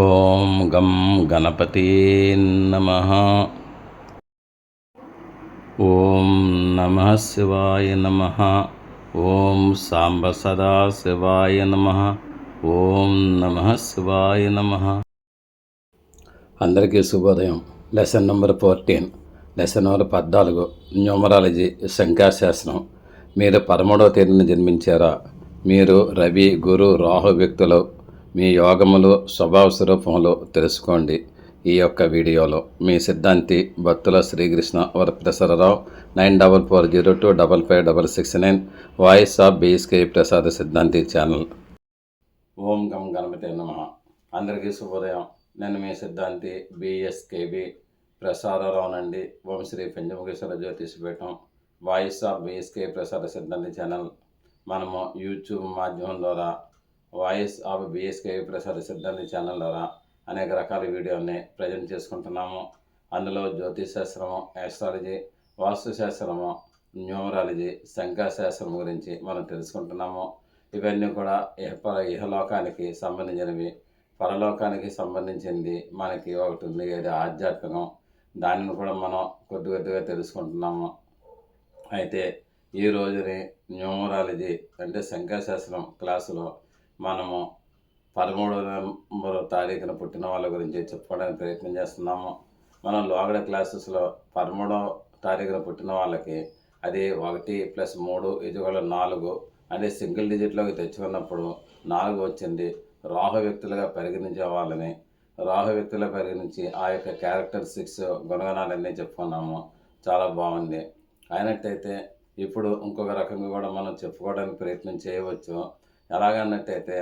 ఓం గం గణపతి నమ. ఓం నమ శివాయ నమ. ఓం సాంబ సదా శివాయ నమ. ఓం నమ శివాయ నమ. అందరికీ శుభోదయం. Lesson number fourteen. Lesson number పద్నాలుగు. న్యూమరాలజీ శంకాశాస్త్రం మీరు పదమూడవ తేదీన జన్మించారా? మీరు రవి గురు రాహు వ్యక్తులు. మీ యోగములు స్వభావ స్వరూపములు తెలుసుకోండి. ఈ యొక్క వీడియోలో మీ సిద్ధాంతి భక్తుల Srikrishna Varaprasadarao nine double four zero two double five double six nine voice of BSK Prasad Siddhanti channel. ఓం గం గణపతి నమ. అందరికీ శుభోదయం. నేను మీ సిద్ధాంతి బిఎస్కేబి ప్రసారరావు నుండి. ఓం Sri Panchamukheshwara Jyotishapeetham voice of BSK Prasada Siddhanti channel. మనము యూట్యూబ్ మాధ్యమం ద్వారా voice of BSK Prasad Siddhanti channel ద్వారా అనేక రకాల వీడియోని ప్రజెంట్ చేసుకుంటున్నాము. అందులో జ్యోతిశాస్త్రము యాస్ట్రాలజీ వాస్తుశాస్త్రము న్యూమరాలజీ సంఖ్యాశాస్త్రం గురించి మనం తెలుసుకుంటున్నాము. ఇవన్నీ కూడా ఇహ ఇహలోకానికి సంబంధించినవి. పరలోకానికి సంబంధించింది మనకి ఒకటి ఉంది ఏది ఆధ్యాత్మికం. దానిని కూడా మనం కొద్ది కొద్దిగా తెలుసుకుంటున్నాము. అయితే ఈ రోజుని న్యూమరాలజీ అంటే శంఖాశాస్త్రం క్లాసులో మనము పదమూడవ నవంబర్ తారీఖున పుట్టిన వాళ్ళ గురించి చెప్పుకోవడానికి ప్రయత్నం చేస్తున్నాము. మనం లోగడ క్లాసెస్లో పదమూడవ తారీఖున పుట్టిన వాళ్ళకి అది ఒకటి ప్లస్ మూడు ఇదిగోళ నాలుగు అంటే సింగిల్ డిజిట్లోకి తెచ్చుకున్నప్పుడు నాలుగు వచ్చింది. రాహు వ్యక్తులుగా పరిగణించే వాళ్ళని రాహు వ్యక్తులుగా పరిగణించి ఆ యొక్క క్యారెక్టర్ సిక్స్ గుణగణాలన్నీ చెప్పుకున్నాము. చాలా బాగుంది. అయినట్టయితే ఇప్పుడు ఇంకొక రకంగా కూడా మనం చెప్పుకోవడానికి ప్రయత్నం చేయవచ్చు. ఎలాగన్నట్టయితే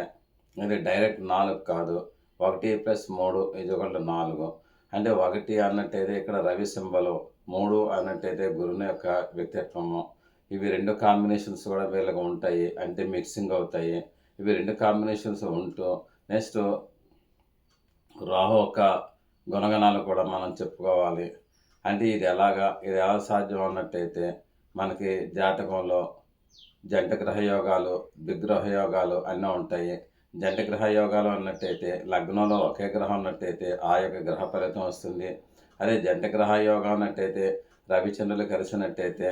ఇది డైరెక్ట్ నాలుగు కాదు. ఒకటి ప్లస్ మూడు ఇది ఒకటి నాలుగు. అంటే ఒకటి అన్నట్టయితే ఇక్కడ రవి సింబలు మూడు అన్నట్టయితే గురుని యొక్క వ్యక్తిత్వము. ఇవి రెండు కాంబినేషన్స్ కూడా వీళ్ళకి ఉంటాయి. అంటే మిక్సింగ్ అవుతాయి. ఇవి రెండు కాంబినేషన్స్ ఉంటూ నెక్స్ట్ రాహు యొక్క గుణగణాలు కూడా మనం చెప్పుకోవాలి. అంటే ఇది ఎలాగా ఇది ఎలా సాధ్యం అన్నట్టయితే మనకి జాతకంలో జంట గ్రహ యోగాలు విగ్రహ యోగాలు అన్నీ ఉంటాయి. జంట గ్రహ యోగాలు అన్నట్టయితే లగ్నంలో ఒకే గ్రహం ఉన్నట్టయితే ఆ యొక్క గ్రహ ఫలితం వస్తుంది. అదే జంట గ్రహ యోగం అన్నట్టయితే రవిచంద్రులు కలిసినట్టయితే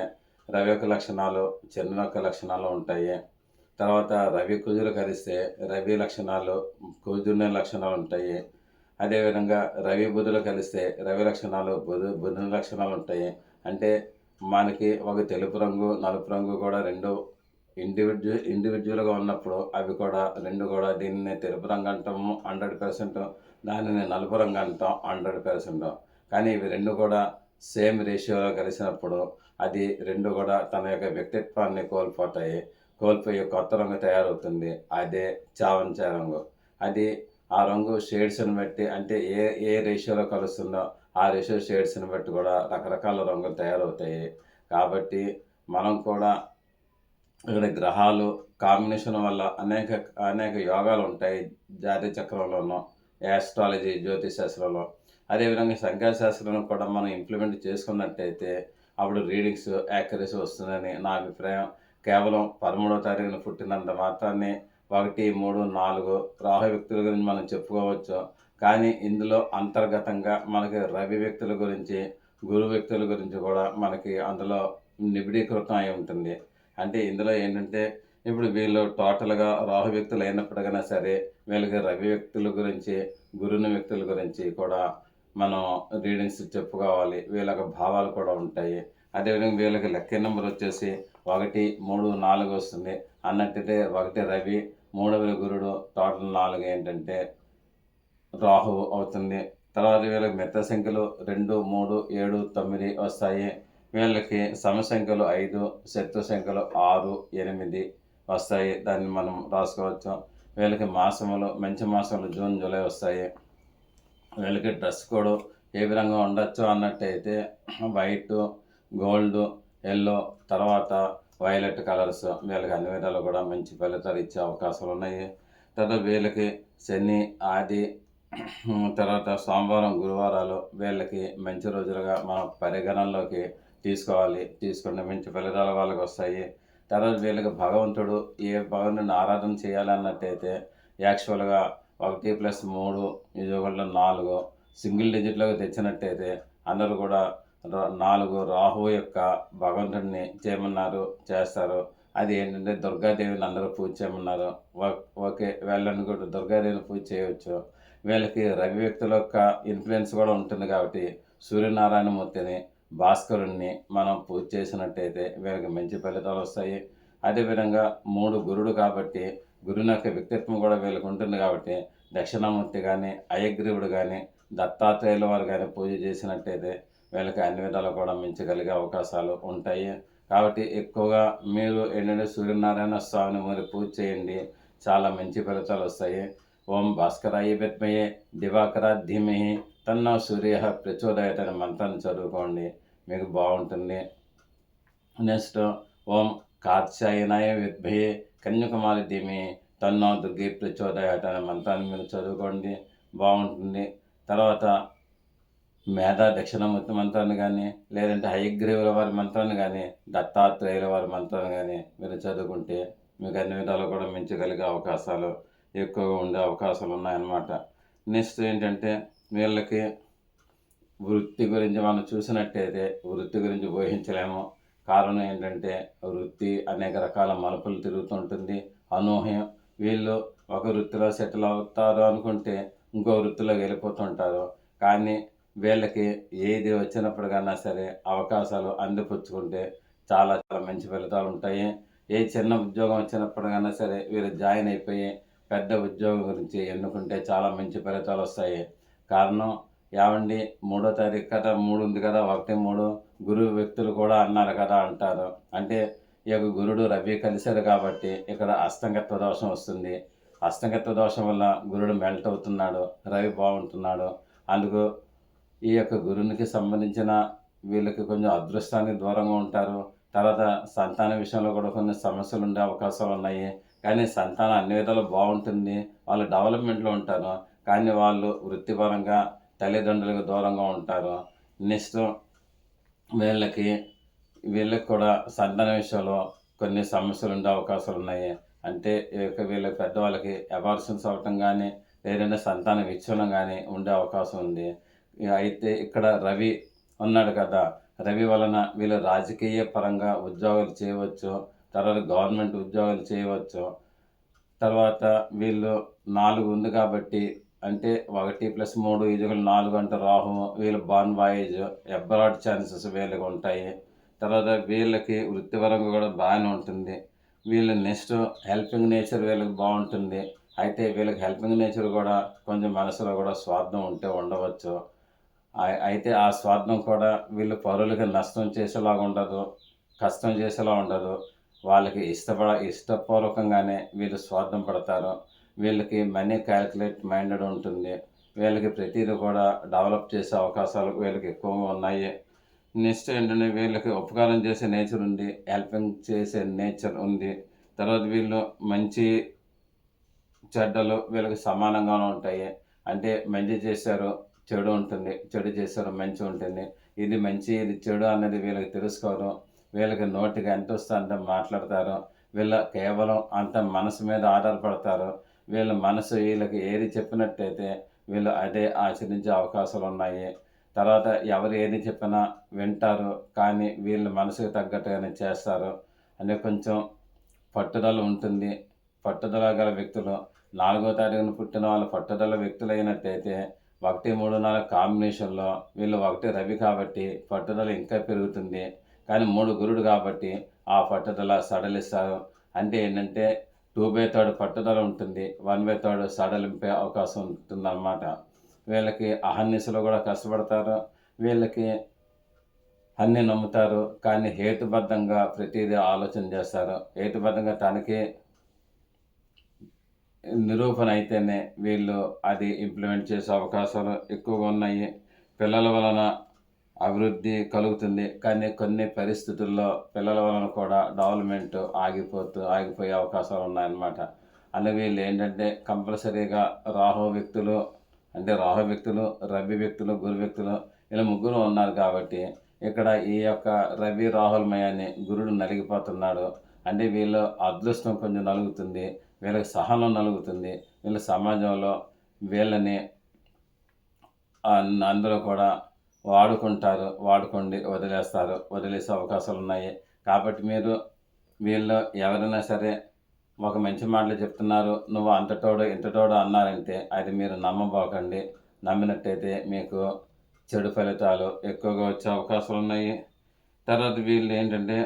రవి యొక్క లక్షణాలు చంద్రుని యొక్క లక్షణాలు ఉంటాయి. తర్వాత రవి కుజులు కలిస్తే రవి లక్షణాలు కుజుని లక్షణాలు ఉంటాయి. అదేవిధంగా రవి బుధులు కలిస్తే రవి లక్షణాలు బుధు బుధుని లక్షణాలు ఉంటాయి. అంటే మనకి ఒక తెలుపు రంగు నలుపు రంగు కూడా రెండు ఇండివిజు ఇండివిజువల్గా ఉన్నప్పుడు అవి కూడా రెండు కూడా దీన్ని తెలుపు రంగు అంటాము హండ్రెడ్ పర్సెంట్ దానిని నలుపు రంగు అంటాం హండ్రెడ్ పర్సెంట్. కానీ ఇవి రెండు కూడా సేమ్ రేషియోలో కలిసినప్పుడు అది రెండు కూడా తన యొక్క వ్యక్తిత్వాన్ని కోల్పోతాయి. కోల్పోయి కొత్త రంగు తయారవుతుంది. అదే చావంచ రంగు. అది ఆ రంగు షేడ్స్ని బట్టి అంటే ఏ ఏ రేషియోలో కలుస్తుందో ఆ రేషియో షేడ్స్ని బట్టి కూడా రకరకాల రంగులు తయారవుతాయి. కాబట్టి మనం కూడా ఇక్కడ గ్రహాలు కాంబినేషన్ వల్ల అనేక అనేక యోగాలు ఉంటాయి. జాతీయ చక్రంలోనూ యాస్ట్రాలజీ జ్యోతిశాస్త్రంలో అదేవిధంగా సంఖ్యాశాస్త్రంలో కూడా మనం ఇంప్లిమెంట్ చేసుకున్నట్టయితే అప్పుడు రీడింగ్స్ యాక్యురసీ వస్తుందని నా అభిప్రాయం. కేవలం పదమూడవ తారీఖున పుట్టినంత మాత్రాన్ని ఒకటి మూడు నాలుగు రాహు వ్యక్తుల గురించి మనం చెప్పుకోవచ్చు. కానీ ఇందులో అంతర్గతంగా మనకి రవి వ్యక్తుల గురించి గురు వ్యక్తుల గురించి కూడా మనకి అందులో నిబిడీకృతం అయి ఉంటుంది. అంటే ఇందులో ఏంటంటే ఇప్పుడు వీళ్ళు టోటల్గా రాహు వ్యక్తులు అయినప్పటికైనా సరే వీళ్ళకి రవి వ్యక్తుల గురించి గురుని వ్యక్తుల గురించి కూడా మనం రీడింగ్స్ చెప్పుకోవాలి వీళ్ళకి భావాలు కూడా ఉంటాయి. అదేవిధంగా వీళ్ళకి లెక్క నెంబర్ వచ్చేసి ఒకటి మూడు నాలుగు వస్తుంది. అన్నట్టయితే ఒకటి రవి మూడవ గురుడు టోటల్ నాలుగు ఏంటంటే రాహు అవుతుంది. తర్వాత వీళ్ళకి మెత్త సంఖ్యలు రెండు మూడు ఏడు తొమ్మిది వస్తాయి. వీళ్ళకి సమ సంఖ్యలు ఐదు శత్రు సంఖ్యలు ఆరు ఎనిమిది వస్తాయి. దాన్ని మనం రాసుకోవచ్చు. వీళ్ళకి మాసములు మంచి మాసములు జూన్ జూలై వస్తాయి. వీళ్ళకి డ్రెస్ కోడ్ ఏ విధంగా ఉండొచ్చు అన్నట్టయితే వైట్ గోల్డ్ ఎల్లో తర్వాత వైలెట్ కలర్స్ వీళ్ళకి అన్ని విధాలు కూడా మంచి ఫలితాలు ఇచ్చే అవకాశాలు ఉన్నాయి. తర్వాత వీళ్ళకి శని ఆది తర్వాత సోమవారం గురువారాలు వీళ్ళకి మంచి రోజులుగా మనం పరిగణనలోకి తీసుకోవాలి తీసుకున్న మంచి ఫలితాలు వాళ్ళకి వస్తాయి. తర్వాత వీళ్ళకి భగవంతుడు ఏ భగవంతుని ఆరాధన చేయాలన్నట్టయితే యాక్చువల్గా ఒకటి ప్లస్ మూడు ఈజోగల్లో నాలుగు సింగిల్ డిజిట్లోకి తెచ్చినట్టయితే అందరూ కూడా నాలుగు రాహు యొక్క భగవంతుడిని చేయమన్నారు చేస్తారు. అది ఏంటంటే దుర్గాదేవిని అందరూ పూజ చేయమన్నారు. ఓకే వీళ్ళని కూడా దుర్గాదేవిని పూజ చేయవచ్చు. వీళ్ళకి రవి వ్యక్తుల యొక్క ఇన్ఫ్లుయెన్స్ కూడా ఉంటుంది కాబట్టి సూర్యనారాయణమూర్తిని భాస్కరుణ్ణి మనం పూజ చేసినట్టయితే వీళ్ళకి మంచి ఫలితాలు వస్తాయి. అదేవిధంగా మూడు గురుడు కాబట్టి గురుని యొక్క వ్యక్తిత్వం కూడా వీళ్ళకి ఉంటుంది కాబట్టి దక్షిణామూర్తి కానీ అయగ్రీవుడు కానీ దత్తాత్రేయుల వారు కానీ పూజ చేసినట్టయితే వీళ్ళకి అన్ని విధాలు కూడా మించగలిగే అవకాశాలు ఉంటాయి. కాబట్టి ఎక్కువగా మీరు ఏంటంటే సూర్యనారాయణ స్వామిని మీరు పూజ చేయండి. చాలా మంచి ఫలితాలు వస్తాయి. ఓం భాస్కరాయ విద్మయే దివాకర ధీమహి తన్న సూర్య ప్రచోదయత అనే మంత్రాన్ని చదువుకోండి. మీకు బాగుంటుంది. నెక్స్ట్ ఓం కాత్యాయనాయ విద్మయే కన్యకుమారి ధీమి తన్నో దుర్గి ప్రచోదయత అనే మంత్రాన్ని మీరు చదువుకోండి. బాగుంటుంది. తర్వాత మేధా దక్షిణమూర్తి మంత్రాన్ని కానీ లేదంటే హయగ్రీవుల వారి మంత్రాన్ని కానీ దత్తాత్రేయుల వారి మంత్రాన్ని కానీ మీరు చదువుకుంటే మీకు అన్ని విధాలు కూడా మించగలిగే అవకాశాలు ఎక్కువగా ఉండే అవకాశాలు ఉన్నాయన్నమాట. నెక్స్ట్ ఏంటంటే వీళ్ళకి వృత్తి గురించి మనం చూసినట్టయితే వృత్తి గురించి ఊహించలేము. కారణం ఏంటంటే వృత్తి అనేక రకాల మలుపులు తిరుగుతుంటుంది. అనూహ్యం. వీళ్ళు ఒక వృత్తిలో సెటిల్ అవుతారు అనుకుంటే ఇంకో వృత్తిలోకి వెళ్ళిపోతుంటారు. కానీ వీళ్ళకి ఏది వచ్చినప్పటికైనా సరే అవకాశాలు అందిపుచ్చుకుంటే చాలా చాలా మంచి ఫలితాలు ఉంటాయి. ఏ చిన్న ఉద్యోగం వచ్చినప్పటికైనా సరే వీళ్ళు జాయిన్ అయిపోయి పెద్ద ఉద్యోగం గురించి ఎన్నుకుంటే చాలా మంచి ఫలితాలు వస్తాయి. కారణం ఏమండి? మూడో తారీఖు కదా మూడు ఉంది కదా ఒకటి మూడు. గురువు వ్యక్తులు కూడా అన్నారు కదా అంటారు. అంటే ఈ యొక్క గురుడు రవి కలిశారు కాబట్టి ఇక్కడ అస్తంగత్వ దోషం వస్తుంది. అస్తంగత్వ దోషం వల్ల గురుడు మెల్ట్ అవుతున్నాడు రవి బాగుంటున్నాడు. అందుకు ఈ యొక్క గురునికి సంబంధించిన వీళ్ళకి కొంచెం అదృష్టానికి దూరంగా ఉంటారు. తర్వాత సంతాన విషయంలో కూడా కొన్ని సమస్యలు ఉండే అవకాశాలు ఉన్నాయి. కానీ సంతానం అన్ని విధాలు బాగుంటుంది. వాళ్ళు డెవలప్మెంట్లో ఉంటారు. కానీ వాళ్ళు వృత్తిపరంగా తల్లిదండ్రులకు దూరంగా ఉంటారు. నెక్స్ట్ వీళ్ళకి వీళ్ళకి కూడా సంతాన విషయంలో కొన్ని సమస్యలు ఉండే అవకాశాలు ఉన్నాయి. అంటే వీళ్ళ పెద్దవాళ్ళకి అబార్షన్స్ అవ్వటం కానీ లేదంటే సంతాన విచ్ఛిన్నం కానీ ఉండే అవకాశం ఉంది. అయితే ఇక్కడ రవి ఉన్నాడు కదా. రవి వలన వీళ్ళు రాజకీయ పరంగా ఉద్యోగాలు చేయవచ్చు. తర్వాత గవర్నమెంట్ ఉద్యోగాలు చేయవచ్చు. తర్వాత వీళ్ళు నాలుగు ఉంది కాబట్టి అంటే ఒకటి ప్లస్ మూడు ఇదిగోలు నాలుగు అంటే రాహు వీళ్ళు బాన్ వాయేజ్ అబ్రాడ్ ఛాన్సెస్ వీళ్ళకి ఉంటాయి. తర్వాత వీళ్ళకి వృత్తిపరంగా కూడా బాగానే ఉంటుంది. వీళ్ళు నెక్స్ట్ హెల్పింగ్ నేచర్ వీళ్ళకి బాగుంటుంది. అయితే వీళ్ళకి హెల్పింగ్ నేచర్ కూడా కొంచెం మనసులో కూడా స్వార్థం ఉంటే ఉండవచ్చు. అయితే ఆ స్వార్థం కూడా వీళ్ళు పరులకి నష్టం చేసేలాగా ఉండదు కష్టం చేసేలా ఉండదు. వాళ్ళకి ఇష్టపడ ఇష్టపూర్వకంగానే వీళ్ళు స్వార్థం పడతారు. వీళ్ళకి మనీ క్యాలిక్యులేట్ మైండెడ్ ఉంటుంది. వీళ్ళకి ప్రతిదీ కూడా డెవలప్ చేసే అవకాశాలు వీళ్ళకి ఎక్కువగా ఉన్నాయి. నెక్స్ట్ ఏంటంటే వీళ్ళకి ఉపకారం చేసే నేచర్ ఉంది. హెల్పింగ్ చేసే నేచర్ ఉంది. తర్వాత వీళ్ళు మంచి చెడ్డలు వీళ్ళకి సమానంగానే ఉంటాయి. అంటే మంచి చేశారు చెడు ఉంటుంది చెడు చేశారు మంచి ఉంటుంది. ఇది మంచి ఇది చెడు అన్నది వీళ్ళకి తెలుసుకోవడం వీళ్ళకి నోటికి ఎంత వస్తే అంత మాట్లాడతారు. వీళ్ళ కేవలం అంత మనసు మీద ఆధారపడతారు. వీళ్ళ మనసు వీళ్ళకి ఏది చెప్పినట్టయితే వీళ్ళు అదే ఆచరించే అవకాశాలు ఉన్నాయి. తర్వాత ఎవరు ఏది చెప్పినా వింటారు. కానీ వీళ్ళ మనసుకు తగ్గట్టుగానే చేస్తారు. అంటే కొంచెం పట్టుదల ఉంటుంది. పట్టుదల గల వ్యక్తులు నాలుగో తారీఖున పుట్టిన వాళ్ళ పట్టుదల వ్యక్తులు అయినట్టయితే ఒకటి మూడు నాలుగు కాంబినేషన్లో వీళ్ళు ఒకటి రవి కాబట్టి పట్టుదల ఇంకా పెరుగుతుంది. కానీ మూడు గురుడు కాబట్టి ఆ పట్టుదల సడలిస్తారు అంటే ఏంటంటే టూ బై థర్డ్ పట్టుదల ఉంటుంది. వన్ బై థర్డ్ సడలింపే అవకాశం ఉంటుందన్నమాట. వీళ్ళకి అహర్నిశలు కూడా కష్టపడతారు. వీళ్ళకి అన్నీ నమ్ముతారు. కానీ హేతుబద్ధంగా ప్రతిదీ ఆలోచన చేస్తారు. హేతుబద్ధంగా తనకి నిరూపణ అయితేనే వీళ్ళు అది ఇంప్లిమెంట్ చేసే అవకాశాలు ఎక్కువగా ఉన్నాయి. పిల్లల వలన అభివృద్ధి కలుగుతుంది. కానీ కొన్ని పరిస్థితుల్లో పిల్లల వలన కూడా డెవలప్మెంట్ ఆగిపోతూ ఆగిపోయే అవకాశాలు ఉన్నాయన్నమాట. అందుకే వీళ్ళు ఏంటంటే కంపల్సరీగా రాహు వ్యక్తులు అంటే రాహు వ్యక్తులు రవి వ్యక్తులు గురు వ్యక్తులు ఇలా ముగ్గురు ఉన్నారు కాబట్టి ఇక్కడ ఈ యొక్క రవి రాహుల్మయాన్ని గురుడు నలిగిపోతున్నాడు. అంటే వీళ్ళు అదృష్టం కొంచెం నలుగుతుంది వీళ్ళకి సహనం నలుగుతుంది. వీళ్ళ సమాజంలో వీళ్ళని అందరూ కూడా వాడుకుంటారు వాడుకోండి వదిలేస్తారు వదిలేసే అవకాశాలు ఉన్నాయి కాబట్టి మీరు వీళ్ళు ఎవరైనా సరే ఒక మంచి మాటలు చెప్తున్నారు నువ్వు అంతటోడు ఇంతటోడు అన్నారంటే అది మీరు నమ్మబోకండి. నమ్మినట్టయితే మీకు చెడు ఫలితాలు ఎక్కువగా వచ్చే అవకాశాలు ఉన్నాయి తర్వాత వీళ్ళు ఏంటంటే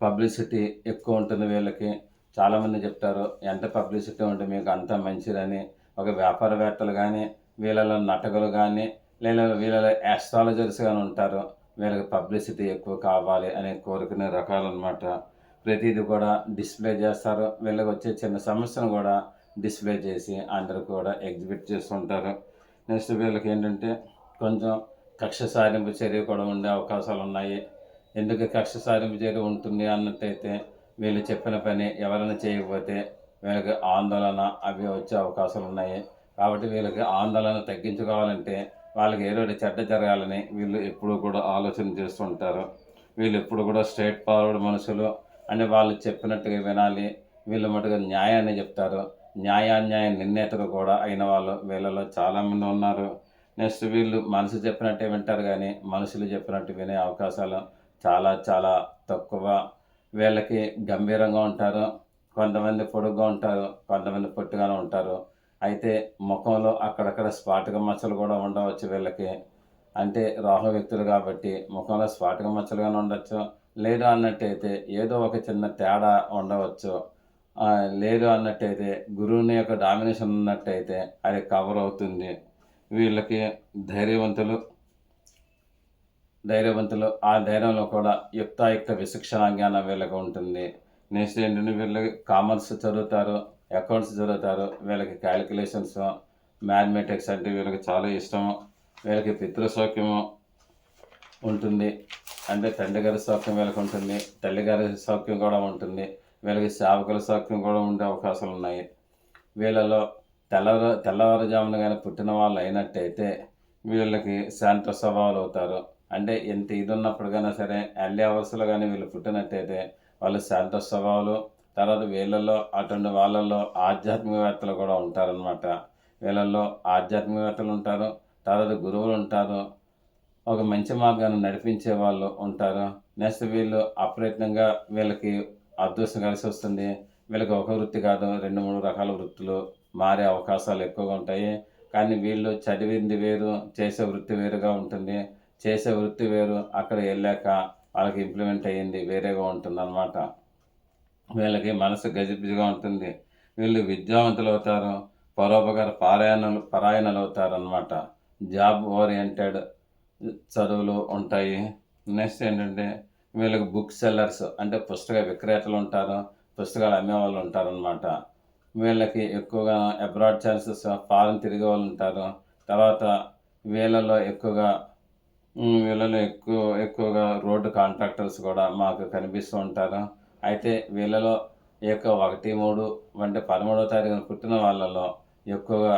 పబ్లిసిటీ ఎక్కువ ఉంటుంది వీళ్ళకి. చాలామంది చెప్తారు ఎంత పబ్లిసిటీ ఉంటే మీకు అంత మంచిదని. ఒక వ్యాపారవేత్తలు కానీ వీళ్ళలో నటకులు కానీ లేదా వీళ్ళలో యాస్ట్రాలజర్స్ ఉంటారు. వీళ్ళకి పబ్లిసిటీ ఎక్కువ కావాలి అని కోరుకునే రకాలన్నమాట. ప్రతిదీ కూడా డిస్ప్లే చేస్తారు. వీళ్ళకి వచ్చే చిన్న సమస్యను కూడా డిస్ప్లే చేసి అందరూ కూడా ఎగ్జిబిట్ చేస్తుంటారు. నెక్స్ట్ వీళ్ళకి ఏంటంటే కొంచెం కక్ష సారింపు చర్య కూడా ఉండే అవకాశాలు ఉన్నాయి. ఎందుకు కక్ష సారింపు చర్య ఉంటుంది అన్నట్టయితే వీళ్ళు చెప్పిన పని ఎవరైనా చేయకపోతే వీళ్ళకి ఆందోళన అవి వచ్చే అవకాశాలు ఉన్నాయి. కాబట్టి వీళ్ళకి ఆందోళన తగ్గించుకోవాలంటే వాళ్ళకి ఏదో చెడ్డ జరగాలని వీళ్ళు ఎప్పుడూ కూడా ఆలోచన చేస్తుంటారు వీళ్ళు ఎప్పుడు కూడా స్ట్రైట్ ఫార్వర్డ్ మనుషులు అంటే వాళ్ళు చెప్పినట్టుగా వినాలి. వీళ్ళు మటుగా న్యాయాన్ని చెప్తారు. న్యాయాన్యాయ నిర్ణేతలు కూడా అయిన వాళ్ళు వీళ్ళలో చాలామంది ఉన్నారు. నెక్స్ట్ వీళ్ళు మనసు చెప్పినట్టే వింటారు కానీ మనుషులు చెప్పినట్టు వినే అవకాశాలు చాలా చాలా తక్కువ. వీళ్ళకి గంభీరంగా ఉంటారు. కొంతమంది పొడుగ్గా ఉంటారు. కొంతమంది పొట్టిగానే ఉంటారు. అయితే ముఖంలో అక్కడక్కడ స్పాటుగా మచ్చలు కూడా ఉండవచ్చు వీళ్ళకి. అంటే రాహు వ్యక్తులు కాబట్టి ముఖంలో స్పాటుగా మచ్చలుగానే ఉండొచ్చు. లేదు అన్నట్టయితే ఏదో ఒక చిన్న తేడా ఉండవచ్చు. లేదు అన్నట్టయితే గురువుని యొక్క డామినేషన్ ఉన్నట్టయితే అది కవర్ అవుతుంది. వీళ్ళకి ధైర్యవంతులు ధైర్యవంతులు ఆ ధైర్యంలో కూడా యుక్తాయుక్త విశిక్షణ జ్ఞానం వీళ్ళకి ఉంటుంది. నెక్స్ట్ ఏంటంటే వీళ్ళకి కామర్స్ చదువుతారు. అకౌంట్స్ చదువుతారు. వీళ్ళకి క్యాలిక్యులేషన్స్ మ్యాథమెటిక్స్ అంటే వీళ్ళకి చాలా ఇష్టం వీళ్ళకి పితృసౌఖ్యము ఉంటుంది. అంటే తండ్రి గారి సౌఖ్యం వీళ్ళకి ఉంటుంది. తల్లి గారి సౌఖ్యం కూడా ఉంటుంది. వీళ్ళకి సేవకుల సౌఖ్యం కూడా ఉండే అవకాశాలు ఉన్నాయి. వీళ్ళలో తెల్లవారు తెల్లవారుజామున కానీ పుట్టిన వాళ్ళు అయినట్టయితే వీళ్ళకి శాంత స్వభావాలు అవుతారు. అంటే ఎంత ఇది ఉన్నప్పటికైనా సరే ఎర్లీ అవర్స్లో కానీ వీళ్ళు పుట్టినట్టయితే వాళ్ళు శాంత స్వభావాలు తర్వాత వీళ్ళల్లో అటువంటి వాళ్ళల్లో ఆధ్యాత్మికవేత్తలు కూడా ఉంటారనమాట వీళ్ళల్లో ఆధ్యాత్మికవేత్తలు ఉంటారు తర్వాత గురువులు ఉంటారు ఒక మంచి మార్గాన్ని నడిపించే వాళ్ళు ఉంటారు. నెక్స్ట్ వీళ్ళు అప్రయత్నంగా వీళ్ళకి అదృష్టం కలిసి వస్తుంది. వీళ్ళకి ఒక వృత్తి కాదు రెండు మూడు రకాల వృత్తులు మారే అవకాశాలు ఎక్కువగా ఉంటాయి. కానీ వీళ్ళు చదివింది వేరు చేసే వృత్తి వేరుగా ఉంటుంది. చేసే వృత్తి వేరు అక్కడ వెళ్ళాక వాళ్ళకి ఇంప్లిమెంట్ అయ్యింది వేరేగా ఉంటుంది అనమాట వీళ్ళకి మనసు గజిబిజిగా ఉంటుంది. వీళ్ళు విద్యావంతులు అవుతారు. పరోపకార పారాయణలు పరాయణలు అవుతారు అనమాట జాబ్ ఓరియంటెడ్ చదువులు ఉంటాయి. నెక్స్ట్ ఏంటంటే వీళ్ళకి బుక్ సెల్లర్స్ అంటే పుస్తక విక్రేతలు ఉంటారు. పుస్తకాలు అమ్మే వాళ్ళు ఉంటారనమాట వీళ్ళకి ఎక్కువగా అబ్రాడ్ ఛాన్సెస్ ఫారెన్ తిరిగే వాళ్ళు ఉంటారు. తర్వాత వీళ్ళలో ఎక్కువగా వీళ్ళలో ఎక్కువ ఎక్కువగా రోడ్డు కాంట్రాక్టర్స్ కూడా మాకు కనిపిస్తూ ఉంటారు. అయితే వీళ్ళలో ఈ యొక్క ఒకటి మూడు అంటే పదమూడవ తారీఖున పుట్టిన వాళ్ళలో ఎక్కువగా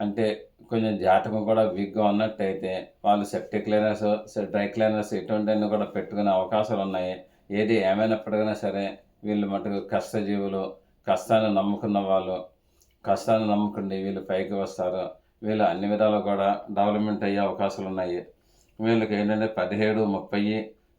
అంటే కొంచెం జాతకం కూడా వీక్గా ఉన్నట్టయితే వాళ్ళు సెప్టిక్ క్లీనర్స్ డ్రై క్లీనర్స్ ఇటువంటివన్నీ కూడా పెట్టుకునే అవకాశాలు ఉన్నాయి. ఏది ఏమైనప్పటికైనా సరే వీళ్ళు మటుకు కష్టజీవులు కష్టాన్ని నమ్ముకున్న వాళ్ళు కష్టాన్ని నమ్ముకుండి వీళ్ళు పైకి వస్తారు. వీళ్ళు అన్ని విధాలు కూడా డెవలప్మెంట్ అయ్యే అవకాశాలు ఉన్నాయి. వీళ్ళకి ఏంటంటే పదిహేడు ముప్పై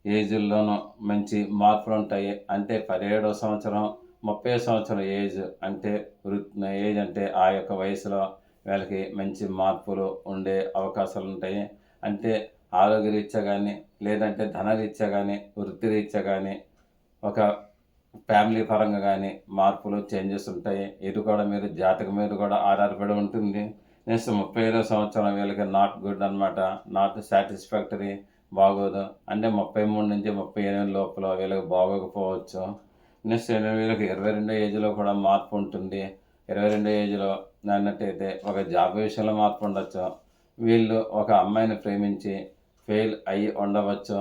ఏజ్ల్లోనూ మంచి మార్పులు ఉంటాయి అంటే పదిహేడో సంవత్సరం ముప్పై సంవత్సరం ఏజ్ అంటే వృత్ ఏజ్ అంటే ఆ యొక్క వయసులో వీళ్ళకి మంచి మార్పులు ఉండే అవకాశాలు ఉంటాయి అంటే ఆరోగ్యరీత్యా కానీ లేదంటే ధనరీత్యా కానీ వృత్తిరీత్యా కానీ ఒక ఫ్యామిలీ పరంగా కానీ మార్పులు చేంజెస్ ఉంటాయి. ఇది కూడా మీరు జాతకం మీద కూడా ఆధారపడి ఉంటుంది. నెక్స్ట్ ముప్పై ఐదో సంవత్సరం వీళ్ళకి నాట్ గుడ్ అనమాట నాట్ సాటిస్ఫాక్టరీ. బాగోదు. అంటే ముప్పై మూడు నుంచి ముప్పై ఎనిమిది లోపల వీళ్ళకి బాగోకపోవచ్చు. నెక్స్ట్ వీళ్ళకి ఇరవై రెండో ఏజ్లో కూడా మార్పు ఉంటుంది. ఇరవై రెండో ఏజ్లో అన్నట్టయితే ఒక జాబ్ విషయంలో మార్పు ఉండొచ్చు. వీళ్ళు ఒక అమ్మాయిని ప్రేమించి ఫెయిల్ అయ్యి ఉండవచ్చు.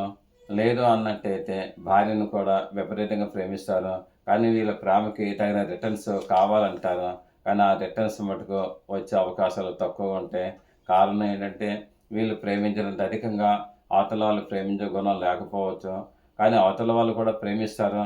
లేదు అన్నట్టయితే భార్యను కూడా విపరీతంగా ప్రేమిస్తారు. కానీ వీళ్ళ ప్రేమకి తగిన రిటర్న్స్ కావాలంటారు. కానీ ఆ రిటర్న్స్ మటుకు వచ్చే అవకాశాలు తక్కువ ఉంటాయి కారణం ఏంటంటే వీళ్ళు ప్రేమించినంత అధికంగా అవతల వాళ్ళు ప్రేమించే గుణం లేకపోవచ్చు? కానీ అవతల వాళ్ళు కూడా ప్రేమిస్తారు?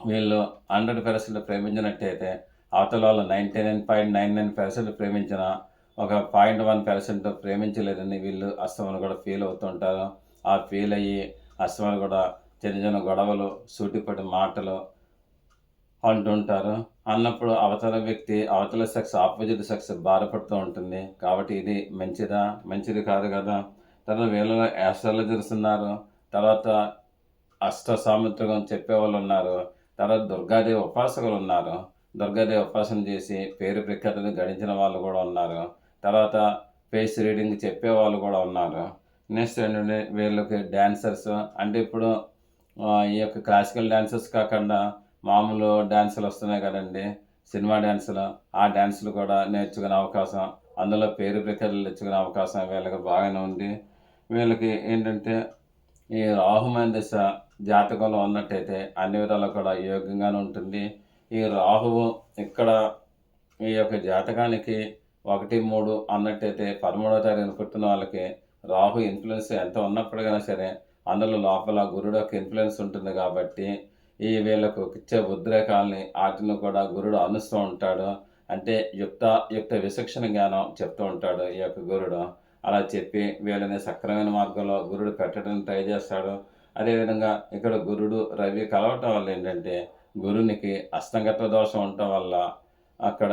వీళ్ళు హండ్రెడ్ పర్సెంట్ ప్రేమించినట్టయితే అవతల వాళ్ళు ninety nine point nine nine percent ప్రేమించిన ఒక పాయింట్ వన్ పర్సెంట్ ప్రేమించలేదని వీళ్ళు అస్తమాను కూడా ఫీల్ అవుతుంటారు. ఆ ఫీల్ అయ్యి అస్తమాను కూడా చిన్న చిన్న గొడవలు సూటిపడి మాటలు అంటుంటారు. అన్నప్పుడు అవతల వ్యక్తి అవతల సెక్స్ ఆపోజిట్ సెక్స్ బాధపడుతూ ఉంటుంది. కాబట్టి ఇది మంచిదా? మంచిది కాదు కదా? తర్వాత వీళ్ళలో యాస్ట్రాలజర్స్ ఉన్నారు తర్వాత అష్ట సాముద్రికం చెప్పేవాళ్ళు ఉన్నారు తర్వాత దుర్గాదేవి ఉపాసకులు ఉన్నారు దుర్గాదేవి ఉపాసన చేసి పేరు ప్రఖ్యాతలు గడించిన వాళ్ళు కూడా ఉన్నారు. తర్వాత ఫేస్ రీడింగ్ చెప్పే వాళ్ళు కూడా ఉన్నారు. నెక్స్ట్ ఏంటంటే వీళ్ళకి డ్యాన్సర్స్ అంటే ఇప్పుడు ఈ యొక్క క్లాసికల్ డ్యాన్సర్స్ కాకుండా మామూలు డ్యాన్సులు వస్తున్నాయి కదండి. సినిమా డ్యాన్సులు ఆ డ్యాన్సులు కూడా నేర్చుకునే అవకాశం అందులో పేరు ప్రఖ్యాతలు తెచ్చుకునే అవకాశం వీళ్ళకి బాగానే ఉంది. వీళ్ళకి ఏంటంటే ఈ రాహుమైన దశ జాతకంలో ఉన్నట్టయితే అన్ని విధాలు కూడా యోగ్యంగానే ఉంటుంది. ఈ రాహువు ఇక్కడ ఈ యొక్క జాతకానికి ఒకటి మూడు అన్నట్టయితే పదమూడవ తారీఖున పుట్టిన వాళ్ళకి రాహు ఇన్ఫ్లుయెన్స్ ఎంత ఉన్నప్పటికైనా సరే అందులో లోపల గురుడు యొక్క ఇన్ఫ్లుయెన్స్ ఉంటుంది కాబట్టి ఈ వీళ్ళకు ఇచ్చే ఉద్రేకాలని వాటిని కూడా గురుడు అనుస్తూ ఉంటాడు. అంటే యుక్త యుక్త విశిక్షణ జ్ఞానం చెప్తూ ఉంటాడు ఈ యొక్క గురుడు. అలా చెప్పి వీళ్ళని సక్రమైన మార్గంలో గురుడు పెట్టడానికి ట్రై చేస్తాడు. అదేవిధంగా ఇక్కడ గురుడు రవి కలవటం వల్ల ఏంటంటే గురునికి అస్తంగత దోషం ఉండటం వల్ల అక్కడ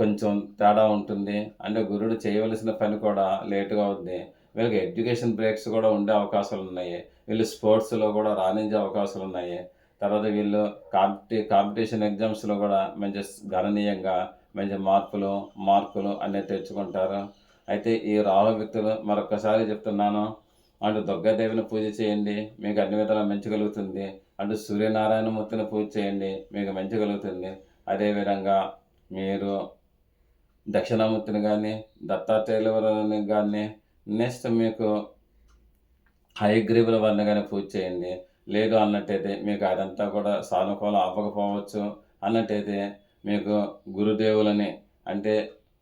కొంచెం తేడా ఉంటుంది. అంటే గురుడు చేయవలసిన పని కూడా లేటుగా ఉంది. వీళ్ళకి ఎడ్యుకేషన్ బ్రేక్స్ కూడా ఉండే అవకాశాలు ఉన్నాయి. వీళ్ళు స్పోర్ట్స్లో కూడా రాణించే అవకాశాలు ఉన్నాయి. తర్వాత వీళ్ళు కాంపిటీ కాంపిటీషన్ ఎగ్జామ్స్లో కూడా మంచి గణనీయంగా మంచి మార్పులు మార్కులు అనేది తెచ్చుకుంటారు. అయితే ఈ రాహు వ్యక్తులు మరొకసారి చెప్తున్నాను. అటు దుర్గాదేవిని పూజ చేయండి. మీకు అన్ని విధాలా మంచి కలుగుతుంది. అటు సూర్యనారాయణమూర్తిని పూజ చేయండి. మీకు మంచి కలుగుతుంది. అదేవిధంగా మీరు దక్షిణామూర్తిని కానీ దత్తాత్రేయులని కానీ నెక్స్ట్ మీకు హయగ్రీవుల వారిని కానీ పూజ చేయండి. లేదు అన్నట్టయితే మీకు అదంతా కూడా సానుకూలం అవ్వకపోవచ్చు. అన్నట్టయితే మీకు గురుదేవులని అంటే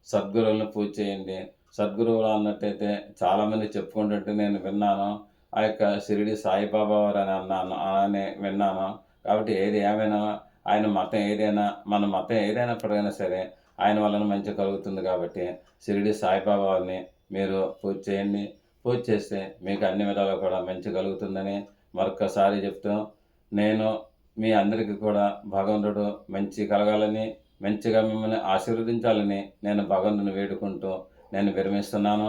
సద్గురువులను పూజ చేయండి. సద్గురువులు అన్నట్టయితే చాలామంది చెప్పుకుంటుంటే నేను విన్నాను. ఆ యొక్క షిరిడి సాయిబాబా వారు అని అన్నాను అని విన్నాను. కాబట్టి ఏది ఏమైనా ఆయన మతం ఏదైనా మన మతం ఏదైనప్పటికైనా సరే ఆయన వలన మంచి కలుగుతుంది కాబట్టి షిరిడి సాయిబాబా వారిని మీరు పూజ చేయండి. పూజ చేస్తే మీకు అన్ని విధాలు కూడా మంచి కలుగుతుందని మరొకసారి చెప్తూ నేను మీ అందరికీ కూడా భగవంతుడు మంచి కలగాలని మంచిగా మిమ్మల్ని ఆశీర్వదించాలని నేను భగవంతుని వేడుకుంటూ నేను విరమిస్తున్నాను.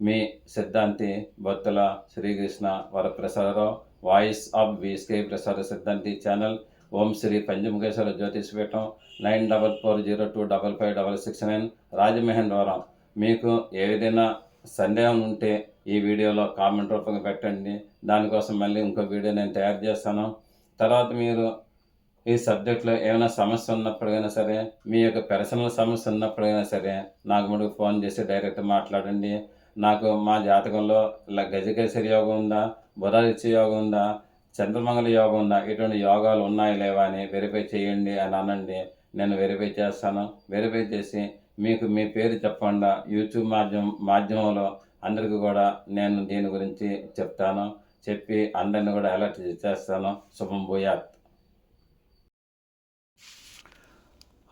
మీ సిద్ధాంతి భక్తుల Srikrishna Varaprasadarao voice of VSK Prasada Siddhanti channel Om Sri Panchamukheshwara Jyotishpeetham nine double four zero two double five double six nine Rajamahendravaram. మీకు ఏదైనా సందేహం ఉంటే ఈ వీడియోలో కామెంట్ రూపంగా పెట్టండి. దానికోసం మళ్ళీ ఇంకో వీడియో నేను తయారు చేస్తాను. తర్వాత మీరు ఈ సబ్జెక్ట్లో ఏమైనా సమస్య ఉన్నప్పుడైనా సరే మీ యొక్క పర్సనల్ సమస్య ఉన్నప్పుడైనా సరే నాకు ముందు ఫోన్ చేసి డైరెక్ట్ మాట్లాడండి. నాకు మా జాతకంలో ఇలా గజకేసరి యోగం ఉందా బుధాదిత్య యోగం ఉందా చంద్రమంగళ యోగం ఉందా ఇటువంటి యోగాలు ఉన్నాయి లేవా అని వెరిఫై చేయండి అని అనండి. నేను వెరిఫై చేస్తాను. వెరిఫై చేసి మీకు మీ పేరు చెప్పకుండా యూట్యూబ్ మాధ్యమం మాధ్యమంలో అందరికీ కూడా నేను దీని గురించి చెప్తాను. చెప్పి అందరిని కూడా అలర్ట్ చేస్తాను శుభం భూయాత్.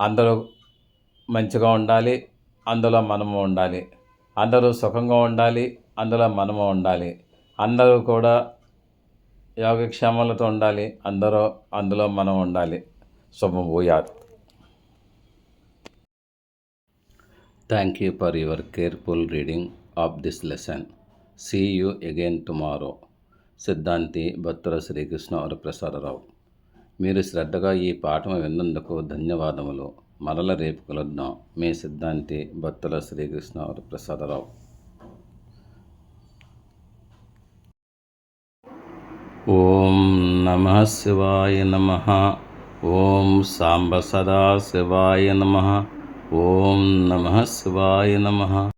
అందరూ మంచిగా ఉండాలి అందులో మనము ఉండాలి. అందరూ సుఖంగా ఉండాలి అందులో మనము ఉండాలి. అందరూ కూడా యోగక్షేమాలతో ఉండాలి అందరూ అందులో మనం ఉండాలి. శుభం భూయాత్. Thank you for your careful reading of this lesson see you again tomorrow సిద్ధాంతి భక్తుల శ్రీకృష్ణ వరప్రసాదరావు మీరు శ్రద్ధగా ఈ పాఠం విన్నందుకు ధన్యవాదములు. మరల రేపు కలుద్దాం. మీ సిద్ధాంతి భక్తుల శ్రీకృష్ణ ప్రసాదరావు. ఓం నమ శివాయ నమ. ఓం సాంబ సదా శివాయ నమ. ఓం నమ శివాయ నమ.